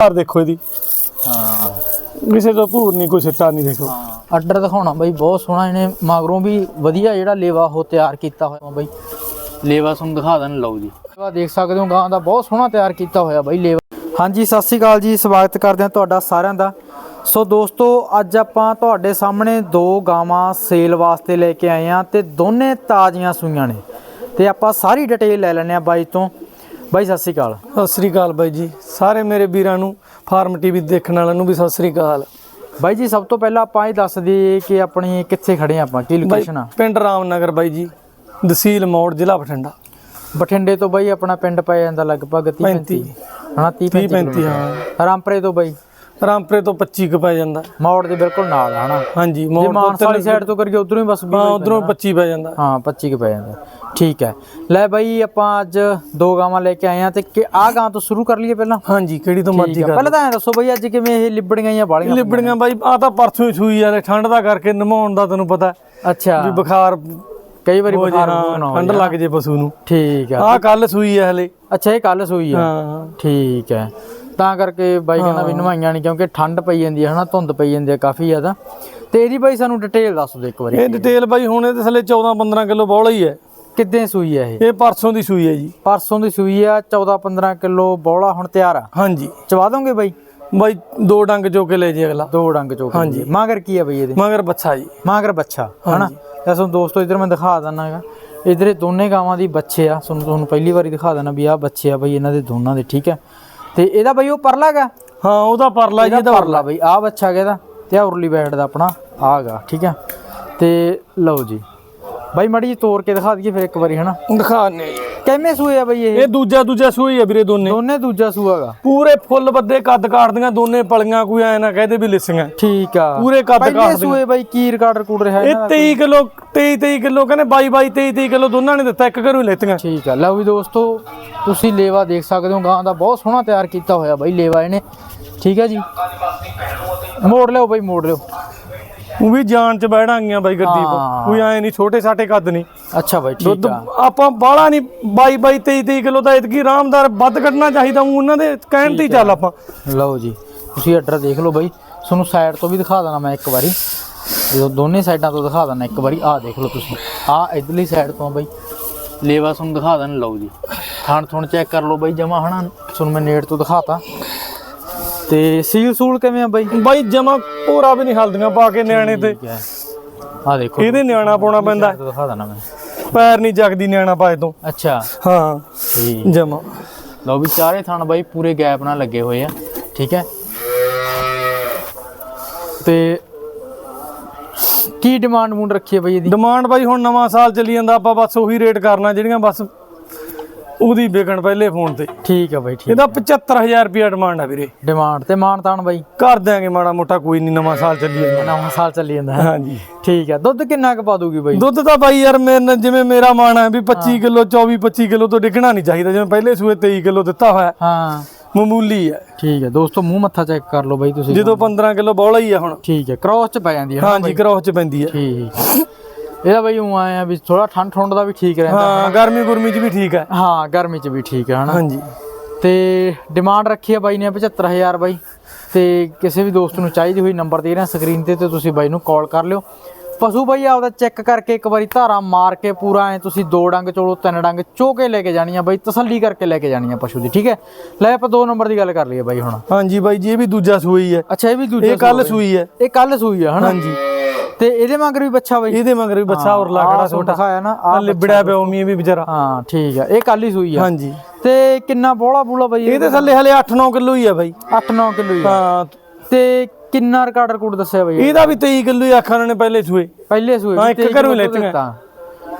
ਘਰ ਦੇਖੋ ਇਹਦੀ। ਹਾਂ। ਕਿਸੇ ਤੋਂ ਭੂਰ ਨਹੀਂ ਕੋਈ ਸਿੱਟਾ ਨਹੀਂ ਦੇਖੋ। ਹਾਂ। ਆਰਡਰ ਦਿਖਾਉਣਾ ਬਾਈ ਬਹੁਤ ਸੋਹਣਾ ਇਹਨੇ ਮਗਰੋਂ ਵੀ ਵਧੀਆ ਜਿਹੜਾ ਲੇਵਾ ਉਹ ਤਿਆਰ ਕੀਤਾ ਹੋਇਆ ਬਾਈ। ਲੇਵਾ ਤੁਹਾਨੂੰ ਦਿਖਾ ਦੇਣ ਲਓ ਜੀ। ਲੇਵਾ ਦੇਖ ਸਕਦੇ ਹੋ ਗਾਂ ਦਾ ਬਹੁਤ ਸੋਹਣਾ ਤਿਆਰ ਕੀਤਾ ਹੋਇਆ ਬਾਈ ਲੇਵਾ। ਹਾਂਜੀ ਸਤਿ ਸ੍ਰੀ ਅਕਾਲ ਜੀ ਸਵਾਗਤ ਕਰਦੇ ਹਾਂ ਤੁਹਾਡਾ ਸਾਰਿਆਂ ਦਾ। ਸੋ ਦੋਸਤੋ ਅੱਜ ਆਪਾਂ ਤੁਹਾਡੇ ਸਾਹਮਣੇ ਦੋ ਗਾਵਾਂ ਸੇਲ ਵਾਸਤੇ ਲੈ ਕੇ ਆਏ ਆ ਤੇ ਦੋਨੇ ਤਾਜ਼ੀਆਂ ਸੂਈਆਂ ਨੇ। ਤੇ ਆਪਾਂ ਸਾਰੀ ਡਿਟੇਲ ਲੈ ਲੈਣੇ ਆ ਬਾਈ ਤੋਂ। ਬਾਈ ਸਤਿ ਸ੍ਰੀ ਅਕਾਲ। ਸਤਿ ਸ੍ਰੀ ਅਕਾਲ ਬਾਈ ਜੀ। ਸਾਰੇ ਮੇਰੇ ਵੀਰਾਂ ਨੂੰ ਫਾਰਮ ਟੀਵੀ ਦੇਖਣ ਵਾਲਿਆਂ ਨੂੰ ਵੀ ਸਤਿ ਸ੍ਰੀ ਅਕਾਲ। ਬਾਈ ਜੀ ਸਭ ਤੋਂ ਪਹਿਲਾਂ ਆਪਾਂ ਇਹ ਦੱਸ ਦਈਏ ਕਿ ਆਪਣੀ ਕਿੱਥੇ ਖੜੇ ਆਪਾਂ ਕੀ ਲੋਕੇਸ਼ਨ ਆ? ਪਿੰਡ ਰਾਮਨਗਰ ਬਾਈ ਜੀ ਤਹਿਸੀਲ ਮੌੜ ਜ਼ਿਲ੍ਹਾ ਬਠਿੰਡਾ। ਬਠਿੰਡੇ ਤੋਂ ਬਾਈ ਆਪਣਾ ਪਿੰਡ ਪੈ ਜਾਂਦਾ ਲਗਭਗ 30 35 ਹਨਾ 30 30 35 35 ਹਾਂ। ਰਾਮਪਰੇ ਤੋਂ ਬਾਈ? ਰਾਮਪੁਰੇ ਤੋਂ 25 ਕੁ ਪੈ ਜਾਂਦਾ। ਮੌੜ ਦੇ ਬਿਲਕੁਲ ਨਾਲ ਹਨਾ? ਹਾਂਜੀ ਮੌੜ ਤੋਂ ਮਾਨਸਾ ਵਾਲੀ ਸਾਈਡ ਤੋਂ ਕਰੀਏ ਉਧਰੋਂ ਹੀ ਬਸ ਹਾਂ ਉਧਰੋਂ 25 ਪੈ ਜਾਂਦਾ। ਹਾਂ 25 ਕੁ ਪੈ ਜਾਂਦਾ। ਠੀਕ ਹੈ। ਲੈ ਬਾਈ ਆਪਾਂ ਅੱਜ ਦੋ ਗਾਵਾਂ ਲੈ ਕੇ ਆਏ ਆ ਤੇ ਕਿ ਆ ਗਾਂ ਤੋਂ ਸ਼ੁਰੂ ਕਰ ਲਈਏ ਪਹਿਲਾਂ? ਹਾਂਜੀ ਕਿਹੜੀ ਤੋਂ ਮਰਜ਼ੀ ਕਰ ਪਹਿਲਾਂ ਤਾਂ ਐ ਦੱਸੋ ਬਾਈ ਅੱਜ ਕਿਵੇਂ ਇਹ ਲਿਬੜੀਆਂ ਜਾਂ ਬਾਲੀਆਂ ਲਿਬੜੀਆਂ ਬਾਈ ਆ ਤਾਂ ਪਰਸੋਂ ਹੀ ਸੂਈ ਤੇ ਠੰਡ ਦਾ ਕਰਕੇ ਨਮਾਉਣ ਦਾ ਤੈਨੂੰ ਪਤਾ। ਅੱਛਾ। ਵੀ ਬੁਖਾਰ ਕਈ ਵਾਰੀ ਬੁਖਾਰ ਠੰਡ। ਲੱਗ ਜੇ ਪਸ਼ੂ ਨੂੰ। ਠੀਕ ਆ। ਆ ਕੱਲ ਸੂਈ ਆ ਹਲੇ। ਅੱਛਾ ਇਹ ਕੱਲ ਸੂਈ ਆ। ਹਾਂ। ਠੀਕ ਹੈ। ਤਾਂ ਕਰਕੇ ਬਾਈ ਕਹਿੰਦਾ ਵੀ ਨਵਾਈਆਂ ਨਹੀਂ ਕਿਉਂਕਿ ਠੰਡ ਪਈ ਜਾਂਦੀ ਹੈ ਹਨਾ ਧੁੰਦ ਪਈ ਜਾਂਦੀ ਹੈ ਕਾਫੀ ਜ਼ਿਆਦਾ। ਤੇ ਇਹਦੀ ਬਾਈ ਸਾਨੂੰ ਡਿਟੇਲ ਦੱਸ ਦਿਓ ਇੱਕ ਵਾਰੀ ਇਹ ਡਿਟੇਲ ਬਾਈ ਹੁਣ ਇਹਦੇ ਥੱਲੇ 14 15 ਕਿਲੋ ਬੌਲਾ ਹੀ ਹੈ। ਕਿੱਦਾਂ ਸੂਈ ਹੈ ਇਹ? ਇਹ ਪਰਸੋਂ ਦੀ ਸੂਈ ਹੈ ਜੀ। ਪਰਸੋਂ ਦੀ ਸੂਈ ਆ 14 15 ਕਿਲੋ ਬੌਲਾ ਹੁਣ ਤਿਆਰ ਆ। ਹਾਂਜੀ। ਚਵਾ ਦੋਗੇ ਬਾਈ? ਬਾਈ ਦੋ ਡੰਗ ਚੋ ਕੇ ਲੈ ਜੇ ਅਗਲਾ। ਦੋ ਡੰਗ ਚੋਕ ਹਾਂਜੀ। ਮਾਗਰ ਕੀ ਆ ਬਈ ਇਹਦੇ? ਮਗਰ ਬੱਚਾ ਜੀ। ਮਾਗਰ ਬੱਚਾ ਹਨਾ? ਤਾਂ ਤੁਹਾਨੂੰ ਦੋਸਤੋ ਇਧਰ ਮੈਂ ਦਿਖਾ ਦਿੰਦਾ ਹੈਗਾ। ਇਧਰ ਇਹ ਦੋਨੇ ਗਾਵਾਂ ਦੀ ਬੱਚੇ ਆ। ਤੁਹਾਨੂੰ ਤੁਹਾਨੂੰ ਪਹਿਲੀ ਵਾਰੀ ਦਿਖਾ ਦੇਣਾ ਵੀ ਆਹ ਬੱਚੇ ਆ ਬਈ ਇਹਨਾਂ ਦੇ ਦੋਨਾਂ ਦੇ ਠੀਕ ਹੈ ਤੇ ਇਹਦਾ ਬਈ ਉਹ ਪਰਲਾ ਹੈਗਾ? ਹਾਂ ਉਹਦਾ ਪਰਲਾ ਜੀ ਇਹਦਾ ਪਰਲਾ ਬਈ। ਆਹ ਬੱਚਾ ਕਿਹਦਾ ਤੇ ਆ ਉਰਲੀ ਬੈਠ ਦਾ ਆਪਣਾ ਆਗਾ ਠੀਕ ਹੈ ਤੇ ਲਓ ਜੀ। ਬਾਈ ਮੜੀ ਜੀ ਤੋੜ ਕੇ ਦਿਖਾ ਦਈਏ ਫਿਰ ਇੱਕ ਵਾਰੀ ਹਨਾ? ਦਿਖਾਣੇ ਕਿੰਨੇ ਸੂਏ ਆ ਬਈ ਇਹ? ਇਹ ਦੂਜਾ ਦੂਜਾ ਸੂਈ ਆ ਵੀਰੇ ਦੋਨੇ। ਦੋਨੇ ਦੂਜਾ ਸੂਆਗਾ ਪੂਰੇ ਫੁੱਲ ਬੱਦੇ ਕੱਦ ਕਾਟਦੀਆਂ ਦੋਨੇ ਪਲੀਆਂ ਕੋਈ ਐ ਨਾ ਕਹਦੇ ਵੀ ਲਿਸੀਆਂ। ਠੀਕ ਆ। ਪੂਰੇ ਕੱਦ ਪਹਿਲੇ ਕਾਟਦੀਆਂ ਸੂਏ ਬਾਈ ਕੀ ਰਿਕਾਰਡ ਰਿਕੂਡ ਰਿਹਾ ਇਹ ਇਹਨਾਂ ਦਾ 23 ਕਿਲੋ 23 23 ਕਿਲੋ ਕਹਿੰਦੇ 22 22 23 23 ਕਿਲੋ ਦੋਨਾਂ ਨੇ ਦਿੱਤਾ ਇੱਕ ਘਰੋਂ ਹੀ ਲੈਤੀਆਂ। ਠੀਕ ਆ। ਲਓ ਵੀ ਦੋਸਤੋ ਤੁਸੀਂ ਲੇਵਾ ਦੇਖ ਸਕਦੇ ਹੋ ਗਾਂ ਦਾ ਬਹੁਤ ਸੋਹਣਾ ਤਿਆਰ ਕੀਤਾ ਹੋਇਆ ਬਾਈ ਲੇਵਾ ਇਹਨੇ। ਠੀਕ ਹੈ ਜੀ। ਮੋੜ ਲਿਓ ਬਾਈ ਮੋੜ ਲਿਓ ਉਹ ਵੀ ਜਾਨ ਚ ਬਹਿਣਾਂਗੀਆਂ ਬਾਈ। ਗੁਰਦੀਪ। ਕੋਈ ਐ ਨਹੀਂ ਛੋਟੇ ਸਾਟੇ ਕੱਦ ਨਹੀਂ। ਅੱਛਾ ਬਾਈ ਠੀਕ ਆ। ਆਪਾਂ ਬਾਹਲਾ ਨਹੀਂ 22 22 23 23 ਕਿਲੋ ਦਾ ਇਤਕੀ ਆਰਾਮਦਾਰ ਵੱਧ ਕੱਢਣਾ ਚਾਹੀਦਾ ਉਹਨਾਂ ਦੇ ਕਹਿਣ ਤੇ ਚੱਲ ਆਪਾਂ। ਲਓ ਜੀ ਤੁਸੀਂ ਆਰਡਰ ਦੇਖ ਲਓ ਬਾਈ। ਤੁਹਾਨੂੰ ਸਾਈਡ ਤੋਂ ਵੀ ਦਿਖਾ ਦੇਣਾ ਮੈਂ ਇੱਕ ਵਾਰੀ। ਜਦੋਂ ਦੋਨੇ ਸਾਈਡਾਂ ਤੋਂ ਦਿਖਾ ਦੇਣਾ ਇੱਕ ਵਾਰੀ ਆਹ ਦੇਖ ਲਓ ਤੁਸੀਂ। ਆਹ ਇਧਰਲੀ ਸਾਈਡ ਤੋਂ ਬਾਈ। ਲੇਵਾ ਤੁਹਾਨੂੰ ਦਿਖਾ ਦੇਣ ਲਓ ਜੀ। ਥਣ ਥਣ ਚੈੱਕ ਕਰ ਲਓ ਬਾਈ ਜਮਾ ਹਨਾ। ਤੁਹਾਨੂੰ ਮੈਂ ਨੇੜ ਤੋਂ ਦਿਖਾਤਾ। ਤੇ ਸੀਲ ਸੂਲ ਕਿਵੇਂ ਆ ਬਾਈ? ਬਾਈ ਜਮਾ ਪੂਰਾ ਵੀ ਨਹੀਂ ਹਲਦੀਆਂ ਪਾ ਕੇ ਨਿਆਣੇ ਤੇ। ਆਹ ਦੇਖੋ। ਇਹਦੇ ਨਿਆਣਾ ਪਾਉਣਾ ਪੈਂਦਾ। side ਤੋਂ ਦਿਖਾ ਦੇਣਾ ਮੈਂ। ਪੈਰ ਨਹੀਂ ਜਗਦੀ ਨਿਆਣਾ ਪਾਏ ਤੋਂ। ਅੱਛਾ। ਹਾਂ ਜਮਾ। ਲਓ ਵੀ ਚਾਰੇ ਥਣ ਬਾਈ ਪੂਰੇ ਗੈਪ ਨਾਲ ਲੱਗੇ ਹੋਏ ਆ। ਠੀਕ ਹੈ। ਤੇ ਕੀ ਡਿਮਾਂਡ ਮੂੰਡ ਰੱਖੀ ਹੈ ਬਾਈ ਇਹਦੀ? ਡਿਮਾਂਡ ਬਾਈ ਹੁਣ ਨਵਾਂ ਸਾਲ ਚੱਲੀ ਜਾਂਦਾ ਆਪਾਂ ਬਸ ਉਹੀ ਰੇਟ ਕਰਨਾ ਜਿਹੜੀਆਂ ਬਸ ਉਹਦੀ ਵਿਕਣ ਪਹਿਲੇ ਫੋਨ ਤੇ। ਠੀਕ ਹੈ ਬਾਈ ਠੀਕ ਇਹਦਾ 75000 ਰੁਪਿਆ ਡਿਮਾਂਡ ਆ ਵੀਰੇ। ਡਿਮਾਂਡ ਤੇ ਮਾਨ ਤਾਨ ਬਾਈ। ਕਰ ਦਿਆਂਗੇ ਮਾੜਾ ਮੋਟਾ ਕੋਈ ਨਹੀਂ ਨਵਾਂ ਸਾਲ ਚੱਲੀ ਜਾਂਦਾ। ਨਵਾਂ ਸਾਲ ਚੱਲੀ ਜਾਂਦਾ ਹਾਂਜੀ। ਠੀਕ ਹੈ ਦੁੱਧ ਕਿੰਨਾ ਕੁ ਪਾ ਦੂਗੀ ਬਾਈ? ਦੁੱਧ ਤਾਂ ਬਾਈ ਯਾਰ ਮੇਰੇ ਜਿਵੇਂ ਮੇਰਾ ਮਾਣ ਹੈ ਵੀ 25 ਕਿਲੋ 24 25 ਕਿਲੋ ਤੋਂ ਡਿੱਗਣਾ ਨਹੀਂ ਚਾਹੀਦਾ। ਜਿਵੇਂ ਪਹਿਲੇ ਸੂਏ 23 ਕਿਲੋ ਦਿੱਤਾ ਹੋਇਆ ਹਾਂ। ਮਾਮੂਲੀ ਹੈ ਠੀਕ ਹੈ ਦੋਸਤੋ ਮੂੰਹ ਮੱਥਾ ਚੈੱਕ ਕਰ ਲਓ ਬਾਈ ਤੁਸੀਂ ਜਦੋਂ 15 ਕਿਲੋ ਬੌਲਾ ਹੀ ਆ ਹੁਣ। ਠੀਕ ਹੈ ਕ੍ਰੋਸ ਚ ਪੈ ਜਾਂਦੀ ਹੈ ਹਾਂਜੀ ਕ੍ਰੋਸ ਚ ਪੈਂਦੀ ਹੈ ਠੀਕ। ਇਹਦਾ ਬਾਈ ਉਹ ਆਇਆ ਵੀ ਥੋੜਾ ਠੰਡ ਠੰਡ ਦਾ ਵੀ ਠੀਕ ਰਹਿੰਦਾ ਹਾਂ ਗਰਮੀ ਗੁਰਮੀ ਚ ਵੀ ਠੀਕ ਹੈ ਹਾਂ ਗਰਮੀ ਚ ਵੀ ਠੀਕ ਹੈ ਹਨਾ। ਹਾਂਜੀ। ਤੇ ਡਿਮਾਂਡ ਰੱਖੀ ਹੈ ਬਾਈ ਨੇ 75000 ਬਾਈ। ਤੇ ਕਿਸੇ ਵੀ ਦੋਸਤ ਨੂੰ ਚਾਹੀਦੀ ਹੋਈ ਨੰਬਰ ਦੇ ਰਿਹਾ ਸਕਰੀਨ ਤੇ ਤੇ ਤੁਸੀਂ ਬਾਈ ਨੂੰ ਕਾਲ ਕਰ ਲਿਓ। ਪਸ਼ੂ ਬਾਈ ਆਪਦਾ ਚੈੱਕ ਕਰਕੇ ਇੱਕ ਵਾਰੀ ਧਾਰਾ ਮਾਰ ਕੇ ਪੂਰਾ ਐ ਤੁਸੀਂ ਦੋ ਡੰਗ ਚੋਲੋ ਤਿੰਨ ਡੰਗ ਚੋ ਕੇ ਲੈ ਕੇ ਜਾਣੀਆਂ ਬਾਈ ਤਸੱਲੀ ਕਰਕੇ ਲੈ ਕੇ ਜਾਣੀਆਂ ਪਸ਼ੂ ਦੀ ਠੀਕ ਹੈ? ਲੈ ਆਪਾਂ ਦੋ ਨੰਬਰ ਦੀ ਗੱਲ ਕਰ ਲਈਏ ਬਾਈ ਹੁਣ। ਹਾਂਜੀ ਬਾਈ ਜੀ ਇਹ ਵੀ ਦੂਜਾ ਸੂਈ ਹੈ। ਅੱਛਾ ਇਹ ਵੀ ਦੂਜਾ ਇਹ ਕੱਲ ਸੂਈ ਹੈ। ਇਹ ਕੱਲ ਸੂਈ ਆ ਹਨਾ? ਹਾਂਜੀ। ਤੇ ਇਹਦੇ ਮਗਰ ਵੀ ਬੱਚਾ ਬਾਈ? ਇਹਦੇ ਮਗਰ ਵੀ ਬੱਚਾ ਹੋਰ ਲਾਗੜਾ ਛੋਟਾ। ਦਿਖਾਇਆ ਨਾ ਆ ਲਿਬੜਿਆ ਪਿਆ ਉਮੀ ਵੀ ਵਿਚਾਰਾ। ਹਾਂ ਠੀਕ ਆ ਇਹ ਕੱਲ ਹੀ ਸੂਈ ਆ। ਹਾਂਜੀ। ਤੇ ਕਿੰਨਾ ਬੋਲਾ ਬੂਲਾ ਬਾਈ ਇਹ? ਇਹਦੇ? ਥੱਲੇ ਹਲੇ 8-9 ਕਿਲੋ ਹੀ ਆ ਬਾਈ। 8-9 ਕਿਲੋ ਹੀ ਹਾਂ। ਤੇ ਕਿੰਨਾ ਰਿਕਾਰਡ ਰਿਕੂਡ ਦੱਸਿਆ ਬਾਈ ਇਹਦਾ? ਵੀ 23 ਕਿਲੋ ਹੀ ਆਖਾਂ ਨੇ ਪਹਿਲੇ ਸੂਏ ਪਹਿਲੇ ਸੂਏ ਹਾਂ, ਇੱਕ ਘਰੋਂ ਹੀ ਲੈਤੀਆਂ।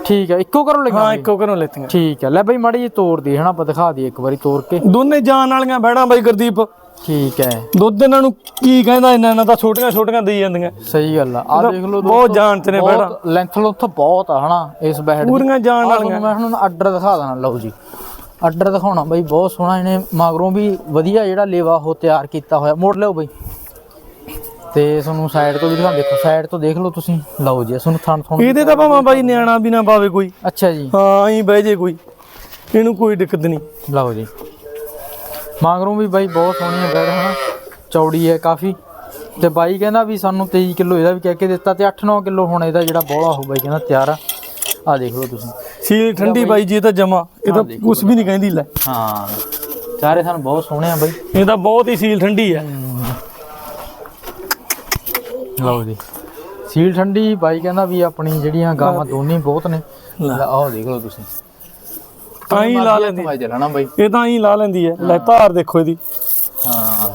ਠੀਕ ਹੈ ਇੱਕੋ ਘਰੋਂ ਹਾਂ ਲਗਾ ਇੱਕੋ ਘਰੋਂ ਲੈਤੀਆਂ। ਠੀਕ ਹੈ ਲੈ ਬਈ ਮਾੜੀ ਜੀ ਤੋੜ ਦੀ ਹਨਾ ਆਪਾਂ ਦਿਖਾ ਦਈਏ ਇੱਕ ਵਾਰੀ ਤੋੜ ਕੇ। ਦੋਨੇ ਜਾਨ ਵਾਲੀਆਂ ਬਹਿਣਾ ਬਾਈ ਗੁਰਦੀਪ। ਠੀਕ ਹੈ। ਦੁੱਧ ਇਹਨਾਂ ਨੂੰ ਕੀ ਕਹਿੰਦਾ ਇਹਨਾਂ ਨਾਲ ਤਾਂ ਛੋਟੀਆਂ ਛੋਟੀਆਂ ਦੇਈ ਜਾਂਦੀਆਂ। ਸਹੀ ਗੱਲ ਆ। ਆ ਦੇਖ ਲਓ ਬਹੁਤ ਜਾਨ ਚ ਨੇ ਬਹਿਣਾ ਲੈਂਥ ਲੁੰਥ ਬਹੁਤ ਆ ਹਨਾ ਇਸ ਦੀ। ਪੂਰੀਆਂ ਜਾਨ ਵਾਲੀਆਂ। ਮੈਂ ਹੁਣ ਆਰਡਰ ਦਿਖਾ ਦੇਣਾ ਲਓ ਜੀ। ਆਰਡਰ ਦਿਖਾਉਣਾ ਬਈ ਬਹੁਤ ਸੋਹਣਾ ਇਹਨੇ ਮਗਰੋਂ ਵੀ ਵਧੀਆ ਜਿਹੜਾ ਲੇਵਾ ਉਹ ਤਿਆਰ ਕੀਤਾ ਹੋਇਆ। ਮੋੜ ਲਿਓ ਬਈ। ਤੇ ਤੁਹਾਨੂੰ ਸਾਈਡ ਤੋਂ ਵੀ ਦਿਖਾ ਦੇਖੋ ਸਾਈਡ ਤੋਂ ਦੇਖ ਲਓ ਤੁਸੀਂ। ਲਓ ਜੀ ਤੁਹਾਨੂੰ ਥਣ ਥਣ ਇਹਦੇ ਤਾਂ ਭਾਵੇਂ ਬਾਈ ਨਿਆਣਾ ਵੀ ਨਾ ਪਾਵੇ ਕੋਈ। ਅੱਛਾ ਜੀ। ਹਾਂ ਐਂ ਬਹਿ ਜੇ ਕੋਈ। ਇਹਨੂੰ ਕੋਈ ਦਿੱਕਤ ਨਹੀਂ। ਲਓ ਜੀ। ਮਾਂਗਰੋਂ ਵੀ ਬਾਈ ਬਹੁਤ ਸੋਹਣੀ ਹੈ ਬੈੜ ਹਨਾ ਚੌੜੀ ਹੈ ਕਾਫੀ। ਤੇ ਬਾਈ ਕਹਿੰਦਾ ਵੀ ਸਾਨੂੰ 23 ਕਿਲੋ ਇਹਦਾ ਵੀ ਕਹਿ ਕੇ ਦਿੱਤਾ ਤੇ 8-9 ਕਿਲੋ ਹੁਣ ਇਹਦਾ ਜਿਹੜਾ ਬੋਲਾ ਹੋ ਬਾਈ ਕਹਿੰਦਾ ਤਿਆਰ ਆ। ਆ ਦੇਖ ਲਓ ਤੁਸੀਂ। ਸੀਲ ਠੰਡੀ ਬਾਈ। ਜੀ ਇਹ ਤਾਂ ਜਮਾ ਇਹ ਤਾਂ ਕੁਝ ਵੀ ਨਹੀਂ ਕਹਿੰਦੀ ਲੈ। ਹਾਂ। ਚਾਰੇ ਸਾਨੂੰ ਬਹੁਤ ਸੋਹਣੇ ਆ ਬਾਈ। ਇਹ ਤਾਂ ਬਹੁਤ ਹੀ ਸੀਲ ਠੰਡੀ ਹੈ। ਲਓ ਜੀ। ਸੀਲ ਠੰਡੀ ਬਾਈ ਕਹਿੰਦਾ ਵੀ ਆਪਣੀ ਜਿਹੜੀਆਂ ਗਾਵਾਂ ਦੋਨੇ ਬਹੁਤ ਨੇ। ਆਹ ਦੇਖ ਲਓ ਤੁਸੀਂ। ਤਾਂ ਹੀ ਲਾ ਲੈਂਦੀ ਮੈਂ ਚੱਲਣਾ ਬਾਈ। ਇਹ ਤਾਂ ਹੀ ਲਾ ਲੈਂਦੀ ਹੈ ਲੈ ਧਾਰ ਦੇਖੋ ਇਹਦੀ। ਹਾਂ।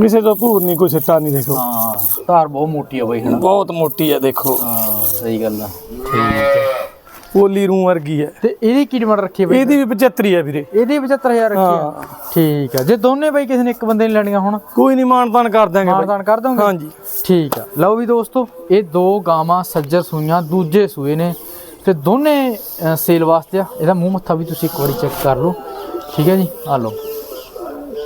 ਕਿਸੇ ਤੋਂ ਭੂਰ ਨਹੀਂ ਕੋਈ ਸਿੱਟਾ ਨਹੀਂ ਦੇਖੋ। ਹਾਂ ਧਾਰ ਬਹੁਤ ਮੋਟੀ ਆ ਬਾਈ ਹਨਾ। ਬਹੁਤ ਮੋਟੀ ਹੈ ਦੇਖੋ। ਹਾਂ ਸਹੀ ਗੱਲ ਆ। ਠੀਕ ਹੈ ਪੋਲੀ ਰੂ ਵਰਗੀ ਹੈ ਤੇ ਇਹਦੀ ਕੀ ਡਿਮਾਂਡ ਰੱਖੀ ਹੈ ਬਾਈ? ਇਹਦੀ ਵੀ 75 ਹੈ ਵੀਰੇ। ਇਹਦੀ 75000 ਰੱਖੀ ਆ? ਠੀਕ ਆ। ਜੇ ਦੋਨੇ ਬਾਈ ਕਿਸੇ ਨੇ ਇੱਕ ਬੰਦੇ ਨੇ ਲੈਣੀਆਂ ਹੁਣ? ਕੋਈ ਨਹੀਂ ਮਾਨਤਾਨ ਕਰ ਦਾਂਗੇ ਮਾਨਦਾਨ ਕਰ ਦੋਗੇ ਹਾਂਜੀ। ਠੀਕ ਆ। ਲਓ ਵੀ ਦੋਸਤੋ ਇਹ ਦੋ ਗਾਵਾਂ ਸੱਜਰ ਸੂਈਆਂ ਦੂਜੇ ਸੂਏ ਨੇ। ਤੇ ਦੋਨੇ ਸੇਲ ਵਾਸਤੇ ਆ। ਇਹਦਾ ਮੂੰਹ ਮੱਥਾ ਵੀ ਤੁਸੀਂ ਇੱਕ ਵਾਰੀ ਚੈੱਕ ਕਰ ਲਓ। ਠੀਕ ਹੈ ਜੀ? ਆ ਲਓ।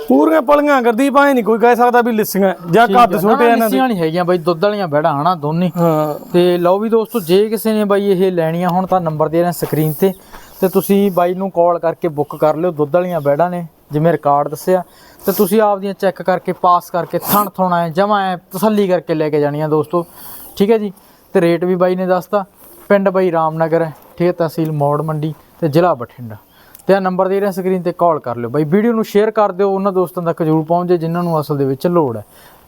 ਪੂਰੀਆਂ ਪਲੀਆਂ ਕਰਦੀ ਪਾਏ ਨਹੀਂ ਕੋਈ ਕਹਿ ਸਕਦਾ ਵੀ ਲਿਸੀਆਂ ਜਾਂ ਕੱਦ ਛੋਟੇ ਇਹਨਾਂ ਦੇ। ਨਹੀਂ ਹੈਗੀਆਂ ਬਾਈ ਦੁੱਧ ਵਾਲੀਆਂ ਬੈੜਾਂ ਹਨਾ ਦੋਨੇ। ਹਾਂ। ਤੇ ਲਓ ਵੀ ਦੋਸਤੋ ਜੇ ਕਿਸੇ ਨੇ ਬਾਈ ਇਹ ਲੈਣੀਆਂ ਹੁਣ ਤਾਂ ਨੰਬਰ ਦੇ ਰਹੇ ਸਕਰੀਨ ਤੇ। ਤੇ ਤੁਸੀਂ ਬਾਈ ਨੂੰ ਕਾਲ ਕਰਕੇ ਬੁੱਕ ਕਰ ਲਿਓ ਦੁੱਧ ਵਾਲੀਆਂ ਬੈੜਾਂ ਨੇ ਜਿਵੇਂ ਰਿਕਾਰਡ ਦੱਸਿਆ। ਤੇ ਤੁਸੀਂ ਆਪਦੀਆਂ ਚੈੱਕ ਕਰਕੇ ਪਾਸ ਕਰਕੇ ਥਣ ਥੋਣਾ ਹੈ ਜਮਾ ਹੈ ਤਸੱਲੀ ਕਰਕੇ ਲੈ ਕੇ ਜਾਣੀਆਂ ਦੋਸਤੋ। ਠੀਕ ਹੈ ਜੀ? ਤੇ ਰੇਟ ਵੀ ਬਾਈ ਨੇ ਦੱਸਤਾ। ਪਿੰਡ ਬਾਈ ਰਾਮਨਗਰ ਹੈ ਠੀਕ ਹੈ ਤਹਿਸੀਲ ਮੌੜ ਮੰਡੀ ਤੇ ਜ਼ਿਲ੍ਹਾ ਬਠਿੰਡਾ। ਤੇ ਆ ਨੰਬਰ ਦੇ ਰਿਹਾ ਸਕਰੀਨ ਤੇ ਕਾਲ ਕਰ ਲਿਓ। ਬਾਈ ਵੀਡੀਓ ਨੂੰ ਸ਼ੇਅਰ ਕਰ ਦਿਓ, ਉਹਨਾਂ ਦੋਸਤਾਂ ਤੱਕ ਜ਼ਰੂਰ ਪਹੁੰਚੇ ਜਿਨ੍ਹਾਂ ਨੂੰ ਅਸਲ ਦੇ ਵਿੱਚ ਲੋੜ ਹੈ।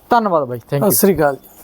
ਧੰਨਵਾਦ ਬਾਈ ਥੈਂਕ ਯੂ ਸਤਿ ਸ੍ਰੀ ਅਕਾਲ ਜੀ।